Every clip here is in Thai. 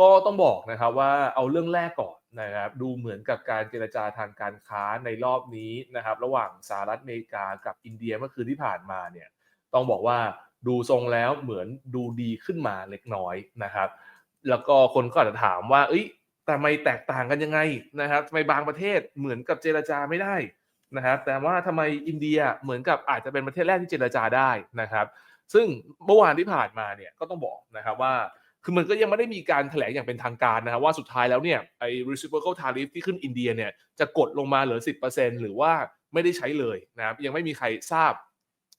ก็ต้องบอกนะครับว่าเอาเรื่องแรกก่อนนะครับดูเหมือนกับการเจรจาทางการค้าในรอบนี้นะครับ ระหว่างสหรัฐอเมริกากับอินเดียเมื่อคืนที่ผ่านมาเนี่ยต้องบอกว่าดูทรงแล้วเหมือนดูดีขึ้นมาเล็กน้อยนะครับ แล้วก็คนก็อาจจะถามว่า เอ้ยแต่ไม่แตกต่างกันยังไงนะครับทำไมบางประเทศเหมือนกับเจรจาไม่ได้นะครับ แต่ว่าทำไมอินเดียเหมือนกับอาจจะเป็นประเทศแรกที่เจรจาได้นะครับ ซึ่งเมื่อวานที่ผ่านมาเนี่ยก็ต้องบอกนะครับว่า คือมันก็ยังไม่ได้มีการแถลงอย่างเป็นทางการนะครับว่าสุดท้ายแล้วเนี่ยไอ้ reciprocal tariff ที่ขึ้นอินเดียเนี่ยจะกดลงมาเหลือ 10%หรือว่าไม่ได้ใช้เลยนะครับยังไม่มีใครทราบ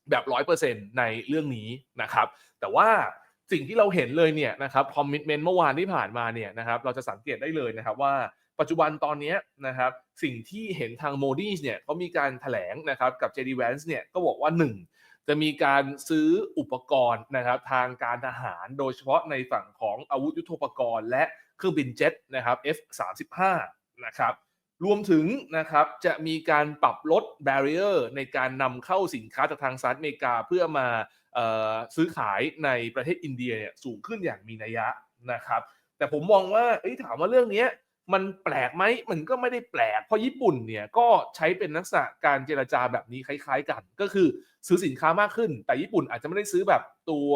แบบ 100%ในเรื่องนี้นะครับ แต่ว่าสิ่งที่เราเห็นเลยเนี่ยนะครับคอมมิชเมนต์เมื่อวานที่ผ่านมาเนี่ยนะครับเราจะสังเกตได้เลยนะครับว่าปัจจุบันตอนนี้นะครับสิ่งที่เห็นทางโมดีสเนี่ยเขามีการถแถลงนะครับกับ JD Vance เนี่ยก็บอกว่า 1 จะมีการซื้ออุปกรณ์นะครับทางการทหารโดยเฉพาะในฝั่งของอาวุธยุทโธปกรณ์ และเครื่องบินเจ็ตนะครับ F35 นะครับรวมถึงนะครับจะมีการปรับลด b เ r ี i ร์ในการนำเข้าสินค้าจากทางสหรัฐอเมริกาเพื่อมาซื้อขายในประเทศอินเดียเนี่ยสูงขึ้นอย่างมีนัยยะนะครับ แต่ผมมองว่าถามว่าเรื่องนี้ มันแปลกไหมมันก็ไม่ได้แปลก เพราะญี่ปุ่นเนี่ยก็ใช้เป็นลักษณะการเจรจาแบบนี้คล้าย ๆ กัน ก็คือซื้อสินค้ามากขึ้น แต่ญี่ปุ่นอาจจะไม่ได้ซื้อแบบตัว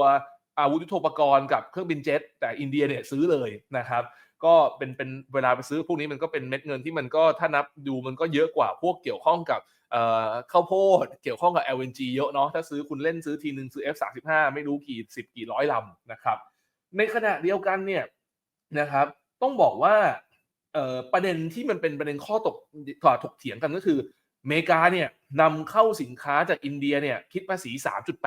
อาวุธยุทโธปกรณ์กับเครื่องบินเจ็ตแต่อินเดียเนี่ยซื้อเลยนะครับ ก็เป็นเป็นเวลาไปซื้อพวกนี้มันก็เป็นเม็ดเงินที่มันก็ถ้านับดูมันก็เยอะกว่าพวกเกี่ยวข้องกับข้าวโพดเกี่ยวข้องกับ LNG เยอะเนาะถ้าซื้อคุณเล่นซื้อทีหนึ่งซื้อ F35 ไม่รู้กี่สิบกี่ร้อยลำนะครับ ในขณะเดียวกันเนี่ยนะครับ ต้องบอกว่า ประเด็นที่มันเป็นประเด็นข้อตกถกเถียงกันก็คืออเมริกาเนี่ยนำเข้าสินค้าจากอินเดียเนี่ยคิดภาษี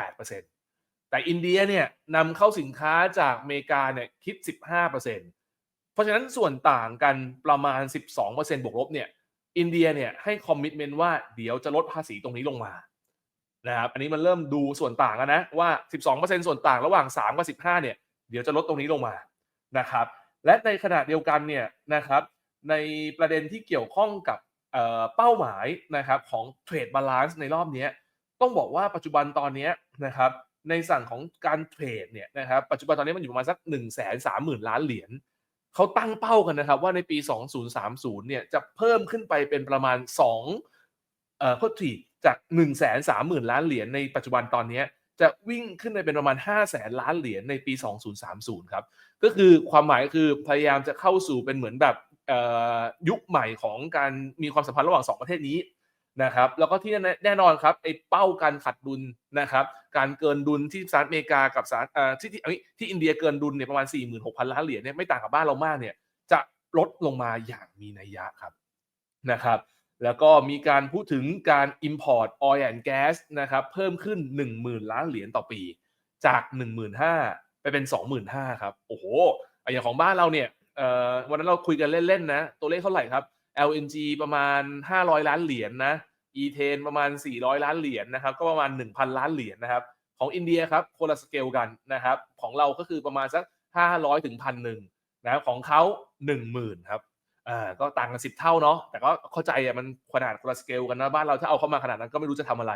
3.8%แต่อินเดียเนี่ยนำเข้าสินค้าจากอเมริกาเนี่ยคิด 15%เพราะฉะนั้นส่วนต่างกันประมาณ 12%บวกลบเนี่ยอินเดียเนี่ยให้คอมมิชเมนต์ว่าเดี๋ยวจะลดภาษีตรงนี้ลงมานะครับอันนี้มันเริ่มดูส่วนต่างแล้วนะว่า 12%ส่วนต่างระหว่าง 3 กับ 15เนี่ยเดี๋ยวจะลดตรงนี้ลงมานะครับและในขณะเดียวกันเนี่ยนะครับ ในประเด็นที่เกี่ยวข้องกับเป้าหมายนะครับของเทรดบาลานซ์ในรอบนี้ต้องบอกว่าปัจจุบันตอนนี้นะครับในสั่งของการเทรดเนี่ยนะครับปัจจุบันตอนนี้มันอยู่ประมาณสัก1 3 0 0 0 0ล้านเหรียญเขาตั้งเป้ากันนะครับว่าในปี 2030เนี่ยจะเพิ่มขึ้นไปเป็นประมาณ2เอ่อโทษทีจาก1 3 0 0 0 0ล้านเหรียญในปัจจุบันตอนนี้จะวิ่งขึ้นไปเป็นประมาณ 5 0 0แสนล้านเหรียญในปี 2030 ครับ ก็คือความหมายคือพยายามจะเข้าสู่เป็นเหมือนแบบ ยุคใหม่ของการมีความสัมพันธ์ระหว่าง 2 ประเทศนี้นะครับแล้วก็ที่แน่นอนครับไอ้เป้าการขัดดุลนะครับการเกินดุลที่สหรัฐอเมริกากับสหรัฐที่ที่ที่อินเดียเกินดุลเนี่ยประมาณ 46,000 ล้านเหรียญเนี่ยไม่ต่างกับบ้านเรามากเนี่ยจะลดลงมาอย่างมีนัยยะครับนะครับแล้วก็มีการพูดถึงการ Import Oil and Gas นะครับเพิ่มขึ้น 10,000 ล้านเหรียญต่อปีจาก 15,000 ไปเป็น 25,000 ครับ โอ้โหอย่างของบ้านเราเนี่ย วันนั้นเราคุยกันเล่นๆนะ ตัวเลขเท่าไหร่ครับ LNG ประมาณ 500 ล้านเหรียญนนะ e t a n ประมาณ 400 ล้านเหรียญนนะครับ ก็ประมาณ 1,000 ล้านเหรียญนนะครับ ของอินเดียครับคนละสเกลกันนะครับ ของเราก็คือประมาณสัก 500ถึงพันหนึ่งนะครับของเขา10,000ครับอ่าก็ต่างกัน10เท่าเนาะแต่ก็เข้าใจอะมันขนาดคนละสเกลกันนะบ้านเราถ้าเอาเข้ามาขนาดนั้นก็ไม่รู้จะทำอะไร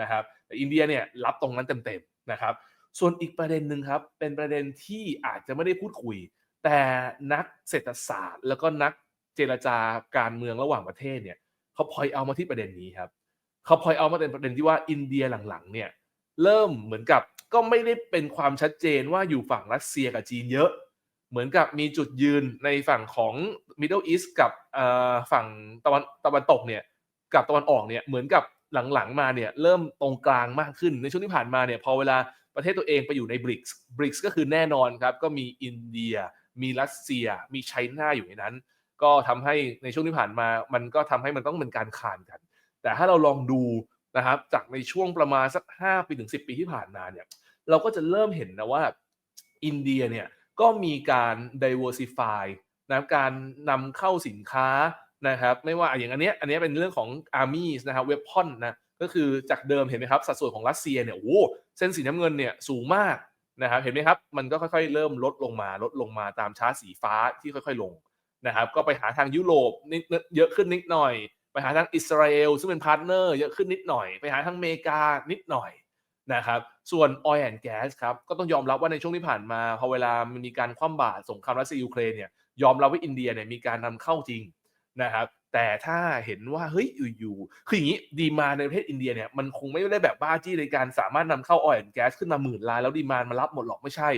นะครับ แต่อินเดียเนี่ยรับตรงนั้นเต็มๆนะครับ ส่วนอีกประเด็นหนึ่งครับเป็นประเด็นที่อาจจะไม่ได้พูดคุย แต่นักเศรษฐศาสตร์ แล้วก็นักเจรจาการเมืองระหว่างประเทศเนี่ยเขาพลอยเอามาที่ประเด็นนี้ครับเขาพลอยเอามาเป็นประเด็นที่ว่าอินเดียหลังๆเนี่ยเริ่มเหมือนกับก็ไม่ได้เป็นความชัดเจนว่าอยู่ฝั่งรัสเซียกับจีนเยอะ เหมือนกับมีจุดยืนในฝั่งของ Middle East กับฝั่งตะวันตะวันตกเนี่ยกับตะวันออกเนี่ยเหมือนกับหลังๆมาเนี่ยเริ่มตรงกลางมากขึ้นในช่วงที่ผ่านมาเนี่ยพอเวลาประเทศตัวเองไปอยู่ในบริกส์บริกส์ก็คือแน่นอนครับก็มีอินเดีย มีรัสเซีย มีไชน่าอยู่ในนั้น ก็ทำให้ในช่วงที่ผ่านมา มันก็ทำให้มันต้องเป็นการคานกัน แต่ถ้าเราลองดูนะครับ จากในช่วงประมาณสัก 5 ปีถึง 10 ปีที่ผ่านมาเนี่ย เราก็จะเริ่มเห็นนะว่าอินเดียเนี่ยก็มีการ diversify นะการนำเข้าสินค้านะครับ ไม่ว่าอย่างอันนี้อันนี้เป็นเรื่องของ armies นะครับ weapon นะก็คือจากเดิมเห็นไหมครับ สัดส่วนของรัสเซียเนี่ยโอ้เส้นสีน้ำเงินเนี่ยสูงมาก นะครับเห็นไหมครับมันก็ค่อยๆเริ่มลดลงมาลดลงมาตามชาร์ตสีฟ้าที่ค่อยๆลงนะครับก็ไปหาทางยุโรปนิดเยอะขึ้นนิดหน่อย ไปหาทางอิสราเอลซึ่งเป็นพาร์ทเนอร์เยอะขึ้นนิดหน่อย ไปหาทางอเมริกานิดหน่อยนะครับส่วน Oil and Gas ครับก็ต้องยอมรับว่าในช่วงที่ผ่านมาพอเวลามันมีการคว่ำบาตรสงครามรัสเซียยูเครนเนี่ยยอมรับว่าอินเดียเนี่ยมีการนำเข้าจริง นะครับแต่ถ้าเห็นว่าเฮ้ยอยู่ๆคืออย่างนี้ดีมาในประเทศอินเดียเนี่ยมันคงไม่ได้แบบบ้าจี้ในการสามารถนำเข้า Oil and Gas ขึ้นมาหมื่นล้านแล้วดีมานมารับหมดหรอกไม่ใช่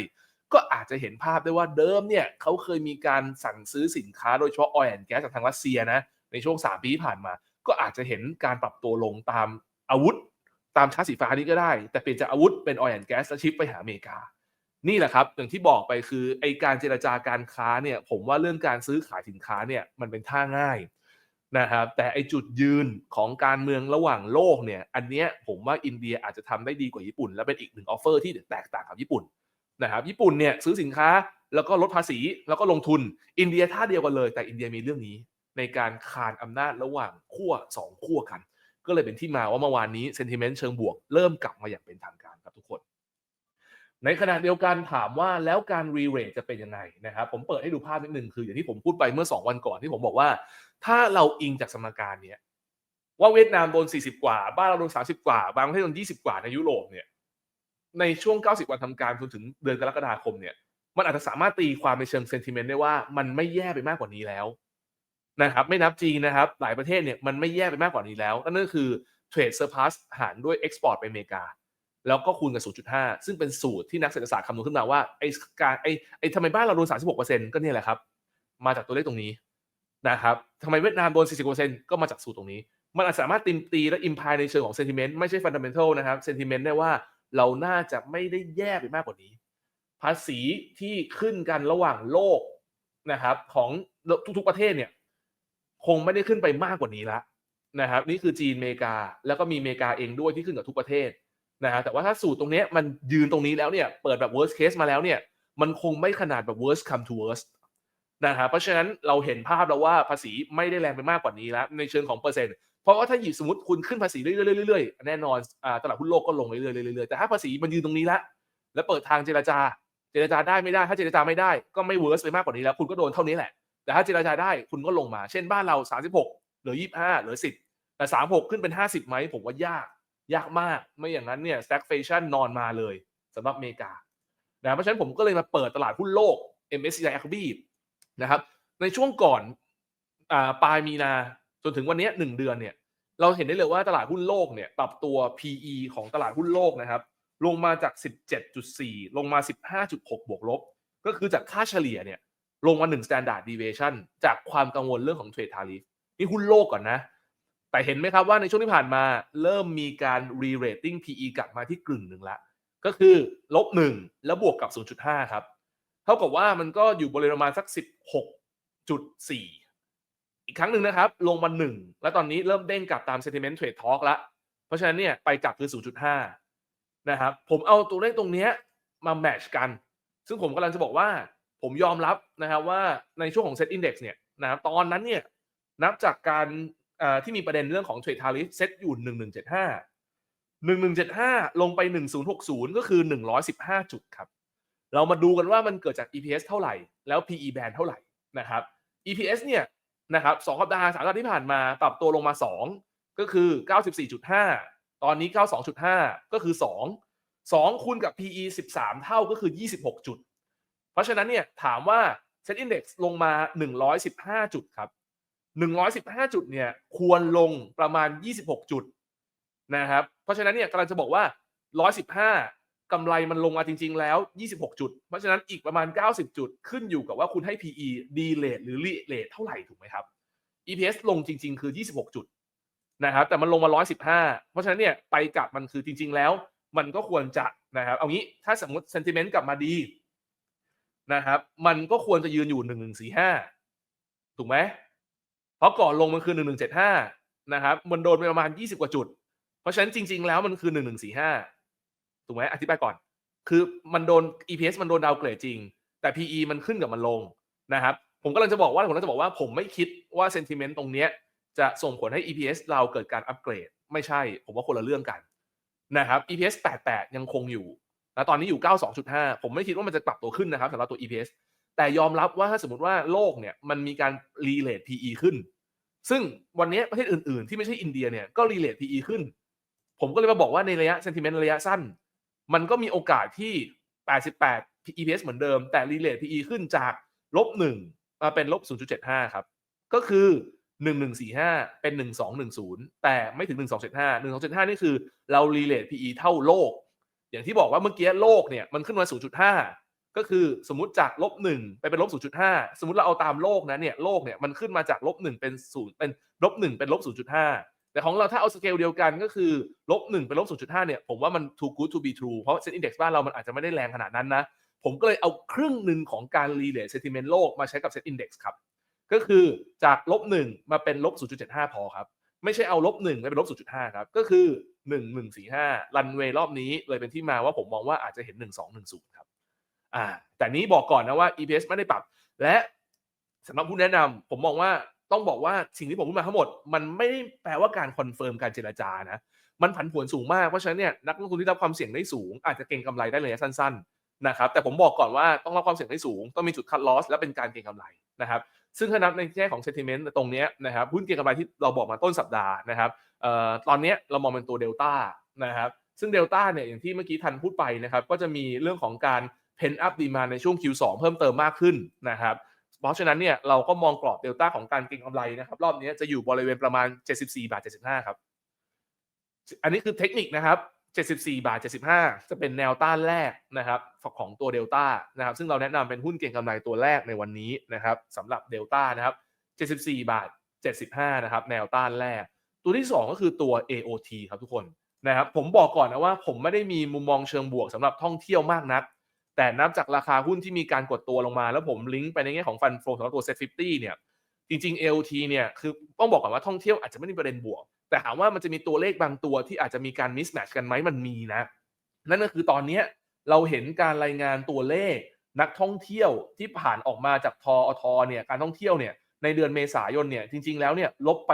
ก็อาจจะเห็นภาพได้ว่าเดิมเนี่ยเขาเคยมีการสั่งซื้อสินค้าโดยเฉพาะ Oil and Gas จากทางรัสเซียนะในช่วง 3 ปีที่ผ่านมา ก็อาจจะเห็นการปรับตัวลงตามอาวุธ ตามชาร์ตสีฟ้านี้ก็ได้ แต่เปลี่ยนจากอาวุธเป็น Oil and Gas และชิปไปหาอเมริกา นี่แหละครับอย่างที่บอกไปคือไอการเจรจาการค้าเนี่ยผมว่าเรื่องการซื้อขายสินค้าเนี่ยมันเป็นท่าง่ายนะครับแต่ไอจุดยืนของการเมืองระหว่างโลกเนี่ยอันเนี้ยผมว่าอินเดียอาจจะทำได้ดีกว่าญี่ปุ่น และเป็นอีกหนึ่งออฟเฟอร์ที่แตกต่างกับญี่ปุ่นนะครับญี่ปุ่นเนี่ยซื้อสินค้าแล้วก็ลดภาษีแล้วก็ลงทุน อินเดียท่าเดียวกันเลย แต่อินเดียมีเรื่องนี้ในการคานอำนาจระหว่างขั้วสองขั้วกัน ก็เลยเป็นที่มาว่าเมื่อวานนี้เซนติเมนต์เชิงบวก เริ่มกลับมาอย่างเป็นทางการครับทุกคน ในขณะเดียวกันถามว่าแล้วการรีเรทจะเป็นยังไงนะครับผมเปิดให้ดูภาพนิดนึงคืออย่างที่ผมพูดไปเมื่อ 2 วันก่อนที่ผมบอกว่า ถ้าเราอิงจากสมการเนี้ยว่าเวียดนามโดน 40 กว่า บ้านเราโดน 30 กว่า บางประเทศโดน 20 กว่าในยุโรปเนี่ยในช่วง 90 วันทำการจนถึงเดือนกรกฎาคมเนี่ยมันอาจจะสามารถตีความในเชิงเซนติเมนต์ได้ว่ามันไม่แย่ไปมากกว่านี้แล้วนะครับไม่นับจีนนะครับ หลายประเทศเนี่ยมันไม่แย่ไปมากกว่านี้แล้วนั่นก็คือเทรดเซอร์พัสหารด้วยเอ็กซ์พอร์ตไปอเมริกา แล้วก็คูณกับ 0.5 ซึ่งเป็นสูตรที่นักเศรษฐศาสตร์คำนวณขึ้นมาว่าไอ้การไอ้ไอ้ทำไมบ้านเราโดน 36%ก็เนี่ยแหละครับ มาจากตัวเลขตรงนี้นะครับทำไมเวียดนามโดน 40%ก็มาจากสูตรตรงนี้ มันอาจสามารถตีตีและอิมพายในเชิงของเซนติเมนต์ไม่ใช่ฟันดัมเ n นทัลนะครับเซนติเมนต์ได้ว่าเราน่าจะไม่ได้แย่ไปมากกว่านี้ ภาษีที่ขึ้นกันระหว่างโลกนะครับของทุกๆประเทศเนี่ยคงไม่ได้ขึ้นไปมากกว่านี้ละนะครับนี่คือจีนอเมริกา แล้วก็มีอเมริกาเองด้วยที่ขึ้นกับทุกประเทศ นะฮะแต่ว่าถ้าสูตรตรงนี้มันยืนตรงนี้แล้วเนี่ยเปิดแบบ worst case มาแล้วเนี่ยมันคงไม่ขนาดแบบ worst come to worst นะครับเพราะฉะนั้นเราเห็นภาพแล้วว่าภาษีไม่ได้แรงไปมากกว่านี้แล้วในเชิงของเปอร์เซ็นต์เพราะว่าถ้าหยิบสมมติคุณขึ้นภาษีเรื่อยๆแน่นอนตลาดหุ้นโลกก็ลงเรื่อยๆเรื่อยๆแต่ถ้าภาษีมันยืนตรงนี้แล้วแล้วเปิดทางเจรจา เจรจาได้ไม่ได้ถ้าเจรจาไม่ได้ก็ไม่เวิร์สไปมากกว่านี้แล้ว คุณก็โดนเท่านี้แหละ แต่ถ้าเจรจาได้คุณก็ลงมา เช่นบ้านเรา 36เหลือ 25เหลือ 10แต่36 ขึ้นเป็น 50ไหมผมว่ายาก ยากมากไม่อย่างนั้นเนี่ย stagflation นอนมาเลยสำหรับอเมริกานะเพราะฉะนั้นผมก็เลยมาเปิดตลาดหุ้นโลก MSCI a c b นะครับ ในช่วงก่อนอปลายมีนาจนถึงวันนี้หนึ่งเดือนเนี่ยเราเห็นได้เลยว่าตลาดหุ้นโลกเนี่ยปรับตัว PE ของตลาดหุ้นโลกนะครับ ลงมาจาก 17.4 ลงมา 15.6 บวกลบ ก็คือจากค่าเฉลี่ยเนี่ยลงมา1 standard deviation จากความกังวลเรื่องของเทรดทาริฟนี่หุ้นโลกก่อนนะ แต่เห็นไหมครับว่าในช่วงที่ผ่านมาเริ่มมีการ re-rating PE กลับมาที่กึ่งหนึ่งละก็คือลบ1แล้วบวกกับ 0.5 ครับ เท่ากับว่ามันก็อยู่บริเวณประมาณสัก 16.4 อีกครั้งหนึ่งนะครับ ลงมา1แล้วตอนนี้เริ่มเด้งกลับตาม sentiment trade talk ละเพราะฉะนั้นเนี่ยไปกลับคือ 0.5 นะครับผมเอาตัวเลขตรงนี้มาแมชกัน ซึ่งผมกำลังจะบอกว่าผมยอมรับนะครับว่าในช่วงของ Set Index เนี่ยนะครับตอนนั้นเนี่ยนับจากการ ที่มีประเด็นเรื่องของ Trade Tariff เซตอยู่ 1175 1175 ลงไป 1060 ก็คือ 115 จุดครับ เรามาดูกันว่ามันเกิดจาก EPS เท่าไหร่ แล้ว PE band เท่าไหร่นะครับ EPS เนี่ยนะครับ2สัปดาห์3สัปดาห์ที่ผ่านมาปรับตัวลงมา 2 ก็คือ 94.5 ตอนนี้ 92.5 ก็คือ 2 2 คูณกับ PE 13 เท่าก็คือ 26 จุด เพราะฉะนั้นเนี่ยถามว่า Set Index ลงมา 115 จุดครับ 115 จุดเนี่ยควรลงประมาณ 26 จุดนะครับเพราะฉะนั้นเนี่ยกำลังจะบอกว่า 115กำไรมันลงมาจริง ๆ แล้ว 26 จุด เพราะฉะนั้นอีกประมาณ 90 จุดขึ้นอยู่กับว่าคุณให้ PE D rate หรือ R rate เท่าไหร่ถูกไหมครับ EPS ลงจริง ๆ คือ 26 จุดนะครับแต่มันลงมา 115 เพราะฉะนั้นเนี่ยไปกลับมันคือจริง ๆ แล้ว มันก็ควรจะนะครับเอางี้ถ้าสมมติ sentiment กลับมาดีนะครับมันก็ควรจะยืนอยู่ 1145 ถูกไหม เพราะก่อนลงมันคือ1175นะครับ มันโดนไปประมาณ20กว่าจุด เพราะฉะนั้นจริง ๆ แล้วมันคือ1145ถูกไหมอธิบายก่อน คือมันโดน EPS มันโดนดาวเกรดจริง แต่ PE มันขึ้นกับมันลงนะครับ ผมกำลังจะบอกว่า ผมกำลังจะบอกว่าผมไม่คิดว่า sentiment ตรงเนี้ยจะส่งผลให้ EPS เราเกิดการอัปเกรด ไม่ใช่ ผมว่าคนละเรื่องกันนะครับ EPS 88 ยังคงอยู่แลตอนนี้อยู่ 92.5 ผมไม่คิดว่ามันจะปรับตัวขึ้นนะครับสำหรับตัว EPS แต่ยอมรับว่าถ้าสมมติว่าโลกเนี่ยมันมีการรีเลท PE ขึ้น ซึ่งวันนี้ประเทศอื่น ๆ ที่ไม่ใช่อินเดียเนี่ยก็รีเลท PE ขึ้น ผมก็เลยมาบอกว่าในระยะ sentiment ระยะสั้น มันก็มีโอกาสที่ 88 EPS เหมือนเดิม แต่ relate PE ขึ้นจากลบ1มาเป็นลบ 0.75 ครับ ก็คือ 1145 เป็น 1210 แต่ไม่ถึง 1275 1275 นี่คือเรา relate PE เท่าโลก อย่างที่บอกว่าเมื่อกี้โลกเนี่ยมันขึ้นมา 0.5 ก็คือสมมติจากลบ1ไปเป็นลบ0.5สมมติเราเอาตามโลกนะเนี่ยโลกเนี่ยมันขึ้นมาจากลบ1เป็น0เป็นลบ1เป็นลบ0.5แต่ของเราถ้าเอาสเกลเดียวกันก็คือลบ1เป็นลบ0.5เนี่ยผมว่ามัน too good to be true เพราะเซ็นอินดี x บ้านเรามันอาจจะไม่ได้แรงขนาดนั้นนะผมก็เลยเอาครึ่งหนึ่งของการ relate sentiment โลกมาใช้กับเซ็นอินดี x ครับก็คือจากลบ1มาเป็นลบ0.75พอครับไม่ใช่เอาลบ1ไปเป็นลบ0.5ครับก็คือ1145รันเวย์รอบนี้เลยเป็นที่มาว่าผมมองว่าอาจจะเห็น1210ครับ อ่าแต่นี้บอกก่อนนะว่า EPS ไม่ได้ปรับ และสำหรับผู้แนะนำผมมองว่าต้องบอกว่าสิ่งที่ผมพูดมาทั้งหมด มันไม่ได้แปลว่าการคอนเฟิร์มการเจรจานะมันผันผวนสูงมาก เพราะฉะนั้นเนี่ยนักลงทุนที่รับความเสี่ยงได้สูง อาจจะเก็งกำไรได้ระยะสั้นๆนะครับแต่ผมบอกก่อนว่าต้องรับความเสี่ยงได้สูง ต้องมีจุดคัดลอสและเป็นการเก็งกำไรนะครับซึ่งถ้านับในแง่ของ sentiment ตรงนี้นะครับหุ้นเก็งกำไรที่เราบอกมาต้นสัปดาห์นะครับออตอนนี้เรามองเป็นตัวเดลต้านะครับซึ่งเดลต้าเนี่ยอย่างที่เมื่อกี้ทันพูดไปนะครับก็จะมีเรื่องของการ pen up demand ในช่วง Q2 เพิ่มเติมมากขึ้นนะครับเพราะฉะนั้นเนี่ยเราก็มองกรอบเดลต้าของการเก็งกำไรนะครับรอบนี้จะอยู่บริเวณประมาณ 74 บาท 75 ครับ อันนี้คือเทคนิคนะครับ 74 บาท 75 จะเป็นแนวต้านแรกนะครับของตัวเดลต้านะครับซึ่งเราแนะนำเป็นหุ้นเก็งกำไรตัวแรกในวันนี้นะครับสำหรับเดลต้านะครับ 74 บาท 75 นะครับแนวต้านแรก ตัวที่ 2 ก็คือตัว AOT ครับทุกคนนะครับผมบอกก่อนนะว่าผมไม่ได้มีมุมมองเชิงบวกสำหรับท่องเที่ยวมากนัก แต่นับจากราคาหุ้นที่มีการกดตัวลงมา แล้วผมลิงก์ไปในแง่ของฟันโฟสำหรับตัว Set 50เนี่ยจริงๆ AOT เนี่ยคือต้องบอกก่อนว่าท่องเที่ยวอาจจะไม่ได้ประเด็นบวก แต่ถามว่ามันจะมีตัวเลขบางตัวที่อาจจะมีการมิสแมทช์กันไหมมันมีนะ นั่นก็คือตอนเนี้ยเราเห็นการรายงานตัวเลขนักท่องเที่ยวที่ผ่านออกมาจากทออทเนี่ยการท่องเที่ยวเนี่ยในเดือนเมษายนเนี่ยจริง ๆ แล้วเนี่ยลบไป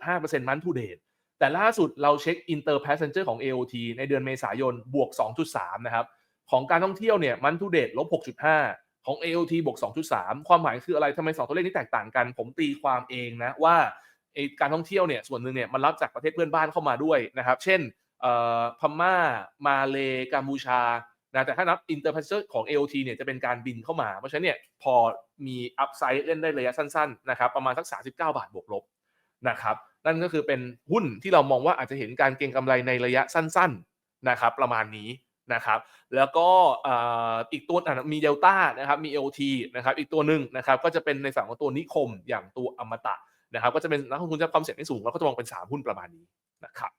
6.5%มันทูเดตแต่ล่าสุดเราเช็ค Inter Passenger ของ AOT ในเดือนเมษายนบวก 2.3 นะครับ ของการท่องเที่ยวเนี่ยมันทูเดตลบ 6.5 ของ AOT บวก 2.3 ความหมายคืออะไรทำไมสองตัวเลขนี้แตกต่างกัน ผมตีความเองนะว่าการท่องเที่ยวเนี่ยส่วนหนึ่งเนี่ยมันรับจากประเทศเพื่อนบ้านเข้ามาด้วยนะครับ เช่นพม่ามาเลกัมพูชานะแต่ถ้านับ Inter Passenger ของ AOT เนี่ยจะเป็นการบินเข้ามา เพราะฉะนั้นเนี่ยพอมีอัพไซด์เล่นได้ระยะสั้นๆนะครับประมาณสัก 39 บาทบวกลบนะครับนั่นก็คือเป็นหุ้นที่เรามองว่าอาจจะเห็นการเก็งกำไรในระยะสั้น ๆนะครับ ประมาณนี้ นะครับแล้วก็อีกตัวมีเดลต้านะครับมี LT นะครับอีกตัวหนึ่งนะครับก็จะเป็นในฝั่งของตัวนิคมอย่างตัวอมตะนะครับก็จะเป็นนักลงทุนที่ความเสี่ยงไม่สูงแล้วก็จะมองเป็น 3 หุ้นประมาณนี้นะครับ